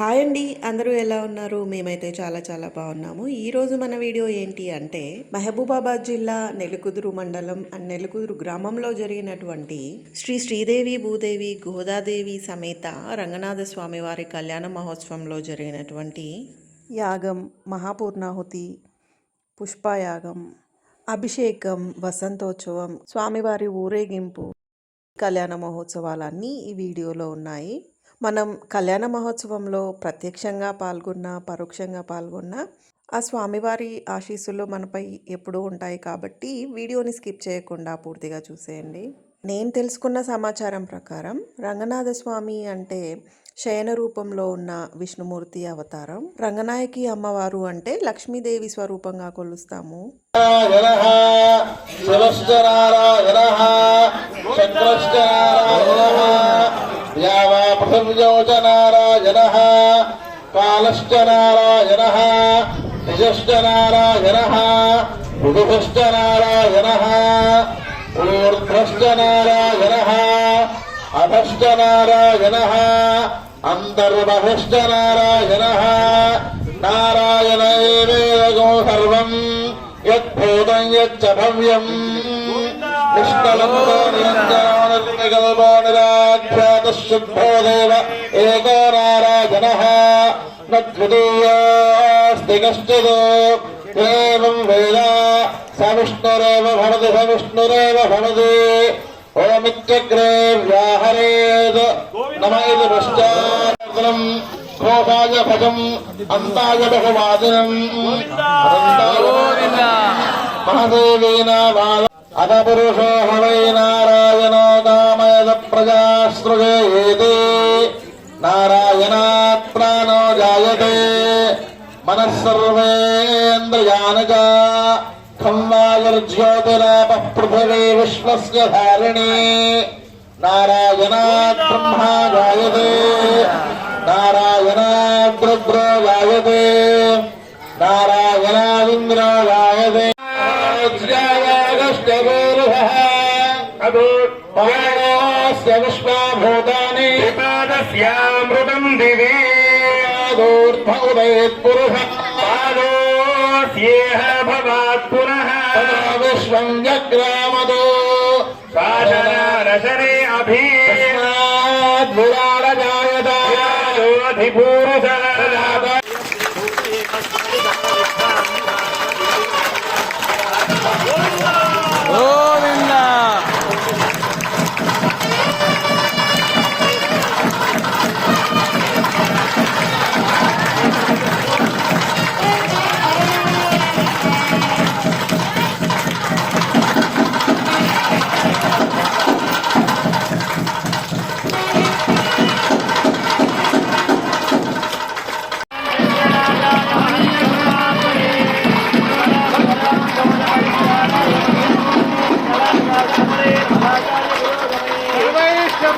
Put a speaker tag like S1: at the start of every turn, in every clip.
S1: Hi అండి అందరూ ఎలా ఉన్నారు? మేమైతే చాలా చాలా బాగున్నాము. ఈరోజు మన వీడియో ఏంటి అంటే మహబూబాబాద్ జిల్లా నెలుకుదురు మండలం అండ్ నెలుకుదురు గ్రామంలో జరిగినటువంటి శ్రీ శ్రీదేవి భూదేవి గోదాదేవి సమేత రంగనాథ స్వామి వారి కళ్యాణ మహోత్సవంలో జరిగినటువంటి యాగం మహాపూర్ణాహుతి పుష్పయాగం అభిషేకం వసంతోత్సవం స్వామివారి ఊరేగింపు కళ్యాణ మహోత్సవాలన్నీ ఈ వీడియోలో ఉన్నాయి. మనం కళ్యాణ మహోత్సవంలో ప్రత్యక్షంగా పాల్గొన్న పరోక్షంగా పాల్గొన్న ఆ స్వామివారి ఆశీస్సులు మనపై ఎప్పుడూ ఉంటాయి కాబట్టి వీడియోని స్కిప్ చేయకుండా పూర్తిగా చూసేయండి. నేను తెలుసుకున్న సమాచారం ప్రకారం రంగనాథ స్వామి అంటే శయన రూపంలో ఉన్న విష్ణుమూర్తి అవతారం. రంగనాయకి అమ్మవారు అంటే లక్ష్మీదేవి స్వరూపంగా కొలుస్తాము.
S2: నారాయణः శివశ్చ నారాయణः చక్రశ్చ నారాయణः యావా పృథివ్యౌ చ నారాయణः కాలశ్చ నారాయణः నిజశ్చ నారాయణः మృదుభశ్చ నారాయణः ఊర్ధ్వశ్చ నారాయణः అధశ్చ నారాయణः అంతర్బహిశ్చ నారాయణः నారాయణ ఏవేదగో సర్వం యద్భూతం యచ్చ భవ్యం నిష్కలంబో నిరంజనో నిర్వికల్పో నిరాఖ్యాత శుద్ధో దేవ ఏకో నారాయణः నద్వితీయోస్తి కశ్చిదో ఏవం వేద స విష్ణురేవ భవతి స విష్ణురేవ భవతి ఓమిత్యగ్రే వ్యాహరేద్ నమ ఇది అత పురుషో హవై నారాయణో కామయద ప్రజాసృజేతి నారాయణాత్ జాయతే మనస్సర్వేంద్రియాని చ ఖం పృథివీ విశ్వస్య ధారిణి నారాయణాత్ బ్రహ్మా జాయతే నారాయణాగ్రగ్ర అదూర్భాస్య విశ్వాభూతాని
S3: పాదస్యామృతం దివే
S2: అదూర్ధ్వ ఉదయత్ పురుష
S3: పాదోస్యేహ భవాత్ పునః
S2: విశ్వం జగ్రామదో
S3: శాసనారసరే అభి
S2: విరాడ జాయత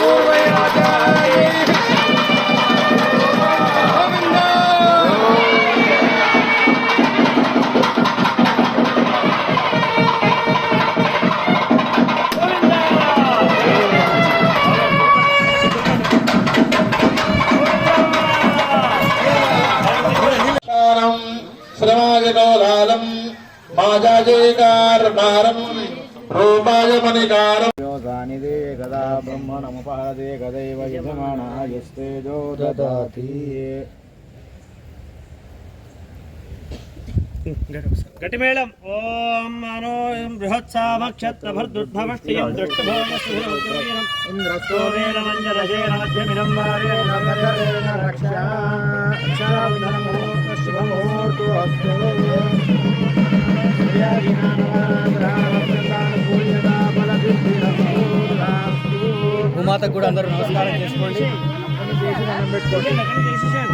S4: पूर्वैराजायै समुपहरते गदैव यजमानायस्तेजो ददाति
S3: घटिमेलम् ॐ मनो बृहत्सामक्षत्रभर्दुर्भवष्टियं दृष्टभोगसुरम् इन्द्रस्तोमेनमञ्जरशेनमध्यमिदं वारेण
S4: रक्षा शिवमुहूर्तो अस्तु सूर्यादिनामरामकृतानुकूल्यताम భూమాతకు కూడా అందరూ నమస్కారం చేసుకోండి. పెట్టుకోండి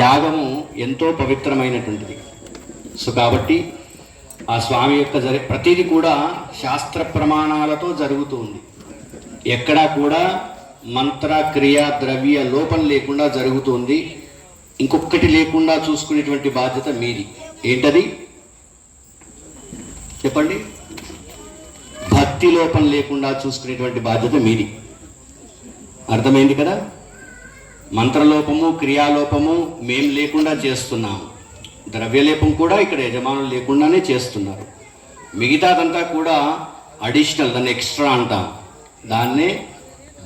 S5: యాగము ఎంతో పవిత్రమైనటువంటిది. సో కాబట్టి ఆ స్వామి యొక్క జరి ప్రతిది కూడా శాస్త్ర ప్రమాణాలతో జరుగుతూ ఉంది. ఎక్కడా కూడా మంత్ర క్రియ ద్రవ్య లోపం లేకుండా జరుగుతుంది. ఇంకొకటి లేకుండా చూసుకునేటువంటి బాధ్యత మీది. ఏంటది? చెప్పండి. భక్తి లోపం లేకుండా చూసుకునేటువంటి బాధ్యత మీది. అర్థమైంది కదా? మంత్రలోపము క్రియాలోపము మేము లేకుండా చేస్తున్నాము. ద్రవ్యలేపం కూడా ఇక్కడ యజమానులు లేకుండానే చేస్తున్నారు. మిగతాదంతా కూడా అడిషనల్ దాన్ని ఎక్స్ట్రా అంటాం. దాన్నే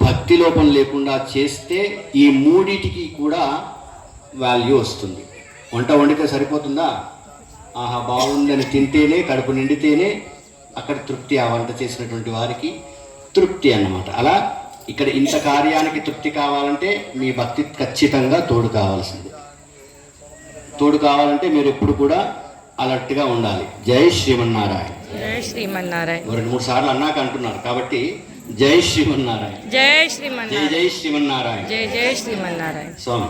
S5: భక్తి లోపం లేకుండా చేస్తే ఈ మూడిటికి కూడా వాల్యూ వస్తుంది. వంట వండితే సరిపోతుందా? ఆహా బాగుందని తింటేనే కడుపు నిండితేనే అక్కడ తృప్తి ఆ వంట చేసినటువంటి వారికి తృప్తి అన్నమాట. అలా ఇక్కడ ఇంత కార్యానికి తృప్తి కావాలంటే మీ భక్తి ఖచ్చితంగా తోడు కావాల్సింది. తోడు కావాలంటే మీరు ఎప్పుడు కూడా అలర్ట్గా ఉండాలి. జై శ్రీమన్నారాయణ.
S6: జై శ్రీమన్నారాయణ.
S5: రెండు మూడు సార్లు అన్నాక అంటున్నారు. కాబట్టి జై శ్రీమన్నారాయణ
S6: జై
S5: జై
S6: శ్రీమన్నారాయణ
S5: జై శ్రీమన్నారాయణ
S6: జై జై శ్రీమన్నారాయణ
S5: స్వామి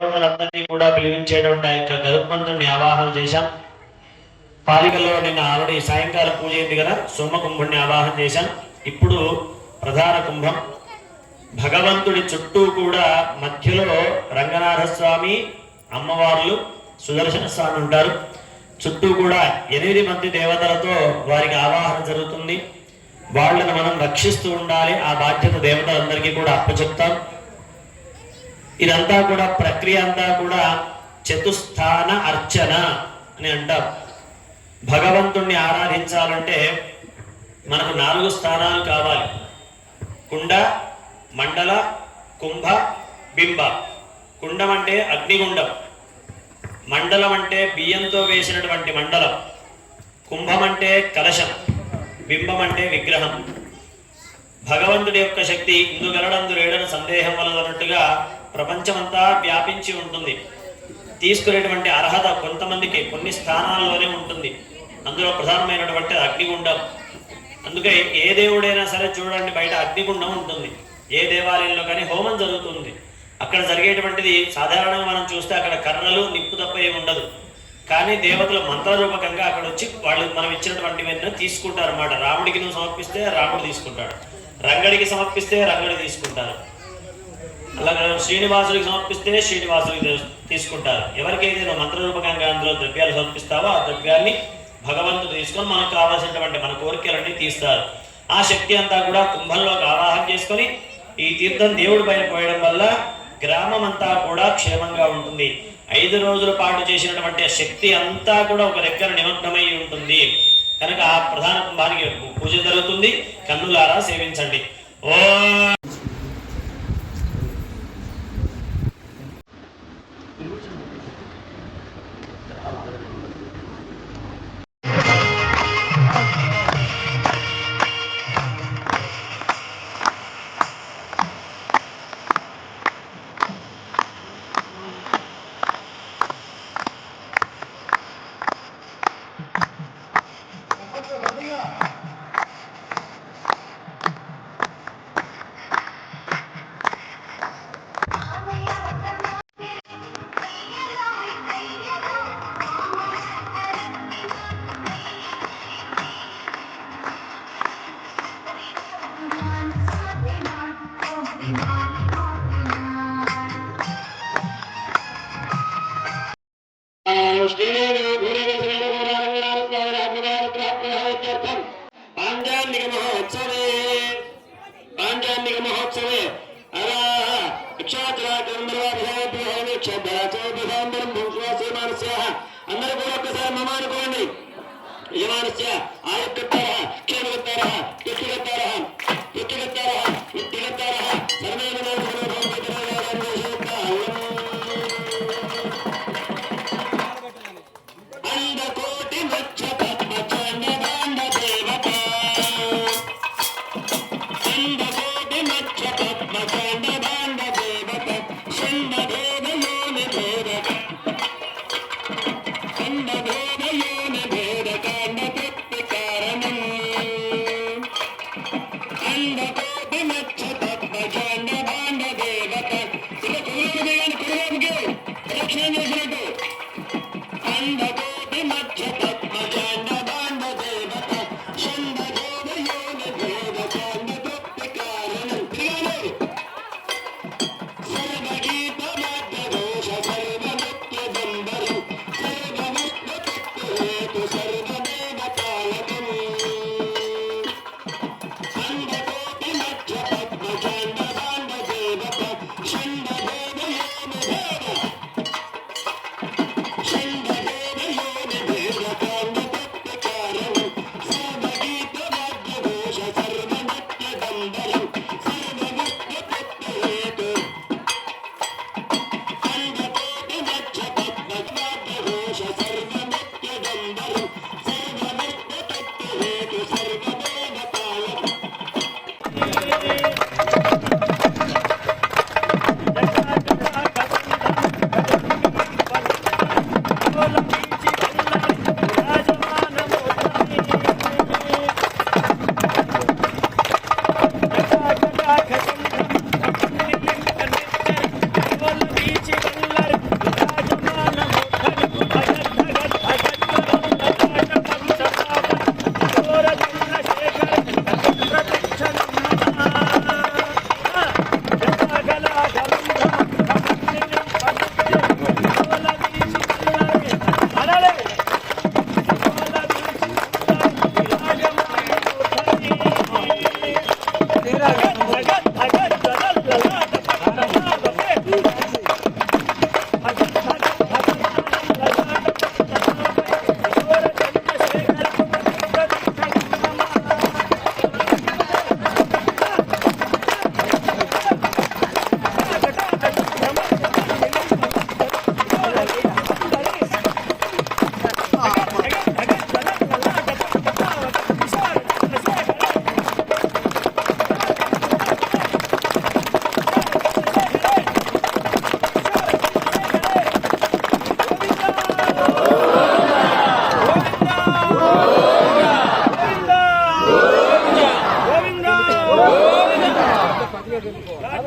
S7: అందరినీ కూడా పిలిపించేటువంటి ఆ యొక్క గరుత్మంతుడిని ఆవాహన చేశాం. పాలికల్లో నిన్న ఆల్రెడీ సాయంకాలం పూజ అయింది కదా సోమ కుంభుడిని ఆవాహన చేశాం. ఇప్పుడు ప్రధాన కుంభం. భగవంతుడి చుట్టూ కూడా మధ్యలో రంగనాథ స్వామి అమ్మవార్లు సుదర్శన స్వామి ఉంటారు. చుట్టూ కూడా ఎనిమిది మంది దేవతలతో వారికి ఆవాహన జరుగుతుంది. వాళ్ళని మనం రక్షిస్తూ ఉండాలి. ఆ బాధ్యత దేవతలందరికీ కూడా అప్పచెప్తాం. ఇదంతా కూడా ప్రక్రియ అంతా కూడా చతుస్థాన అర్చన అని అంటాం. భగవంతుణ్ణి ఆరాధించాలంటే మనకు నాలుగు స్థానాలు కావాలి. కుండ మండల కుంభ బింబ. కుండం అంటే అగ్నిగుండం. మండలం అంటే బియ్యంతో వేసినటువంటి మండలం. కుంభం అంటే కలశం. బింబం అంటే విగ్రహం. భగవంతుడి యొక్క శక్తి ఇందు గలడందు లేడని సందేహం వలనట్టుగా ప్రపంచమంతా వ్యాపించి ఉంటుంది. తీసుకునేటువంటి అర్హత కొంతమందికి కొన్ని స్థానాల్లోనే ఉంటుంది. అందులో ప్రధానమైనటువంటి అగ్నిగుండం. అందుకే ఏ దేవుడైనా సరే చూడండి బయట అగ్నిగుండం ఉంటుంది. ఏ దేవాలయంలో కానీ హోమం జరుగుతుంది. అక్కడ జరిగేటువంటిది సాధారణంగా మనం చూస్తే అక్కడ కర్రలు నిప్పు తప్ప ఏమి ఉండదు. కానీ దేవతలు మంత్రరూపకంగా అక్కడ వచ్చి వాళ్ళు మనం ఇచ్చినటువంటివన్నీ తీసుకుంటారు అన్నమాట రాముడికి నువ్వు సమర్పిస్తే రాముడు తీసుకుంటాడు. రంగడికి సమర్పిస్తే రంగడి తీసుకుంటారు. అలాగే శ్రీనివాసుడికి సమర్పిస్తే శ్రీనివాసుడికి తీసుకుంటారు. ఎవరికైతే నువ్వు మంత్రరూపకంగా అందులో ద్రవ్యాలు సమర్పిస్తావో ఆ ద్రవ్యాన్ని భగవంతుడు తీసుకొని మనకు కావాల్సినటువంటి మన కోరికలన్నీ తీస్తారు. ఆ శక్తి అంతా కూడా కుంభంలోకి ఆవాహన చేసుకొని ఈ తీర్థం దేవుడి పైన పోయడం వల్ల గ్రామం అంతా కూడా క్షేమంగా ఉంటుంది. ఐదు రోజుల పాటు చేసినటువంటి శక్తి అంతా కూడా ఒక దగ్గర నిమగ్నమై ఉంటుంది. కనుక ఆ ప్రధాన కుంభానికి పూజ జరుగుతుంది. కన్నులారా సేవించండి. ఓ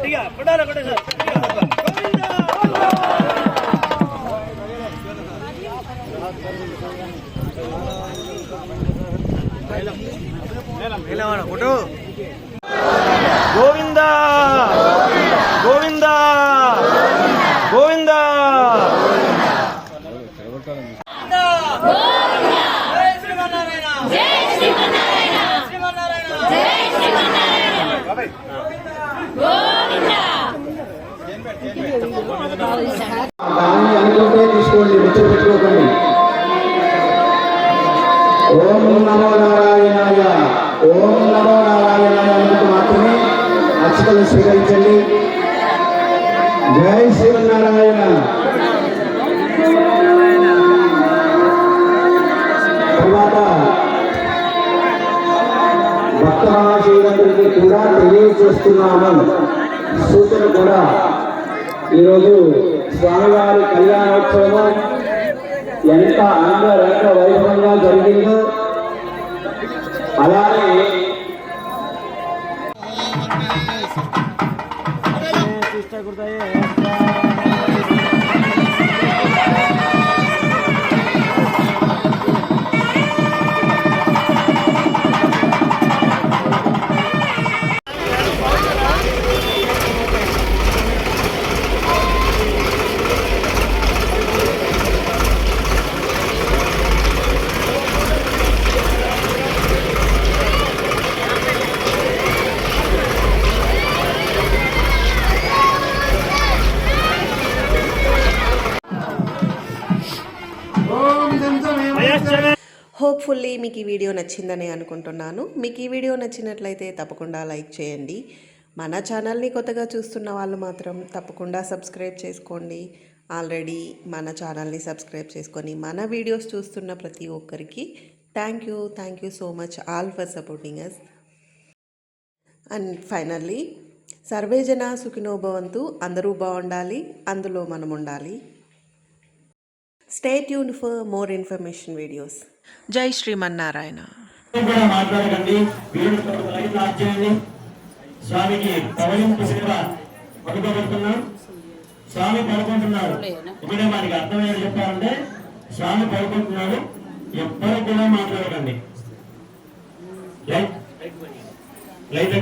S4: ಗಟ್ಟಿಗೆ
S2: ಪಡಾರ
S3: ಕೊಡಿ ಸರ್ ಗೋವಿಂದ ఓం నమో నారాయణాయ అన్నట్టు మాత్రమే అర్చకలు స్వీకరించండి. జై శ్రీమన్నారాయణ. తర్వాత భక్త మహాశివులందరికీ కూడా తెలియజేస్తున్నాము సూచన కూడా ఈరోజు స్వామివారి కళ్యాణోత్సవం ఎంత అంగరంగ వైభవంగా జరిగిందో అలానే సిస్టర్ కుడతాయి
S1: హోప్ఫుల్లీ మీకు ఈ వీడియో నచ్చిందని అనుకుంటున్నాను. మీకు ఈ వీడియో నచ్చినట్లయితే తప్పకుండా లైక్ చేయండి. మన ఛానల్ని కొత్తగా చూస్తున్న వాళ్ళు మాత్రం తప్పకుండా సబ్స్క్రైబ్ చేసుకోండి. ఆల్రెడీ మన ఛానల్ని సబ్స్క్రైబ్ చేసుకొని మన వీడియోస్ చూస్తున్న ప్రతి ఒక్కరికి thank you thank you so much all for supporting us and finally సర్వేజన సుఖినోభవంతు అందరూ బాగుండాలి అందులో మనం ఉండాలి. Stay tune for more information videos Jai Srimannarayana
S3: కూడా మాట్లాడకండి స్వామికి పవలింపు సేవ పడుకోబెడుతున్నాం స్వామి పడుకుంటున్నాడు ఇప్పుడే మనకి అర్థమయ్యేది చెప్పాలంటే స్వామి పడుకుంటున్నాడు ఎవ్వరు కూడా మాట్లాడకండి లైట్ లైట్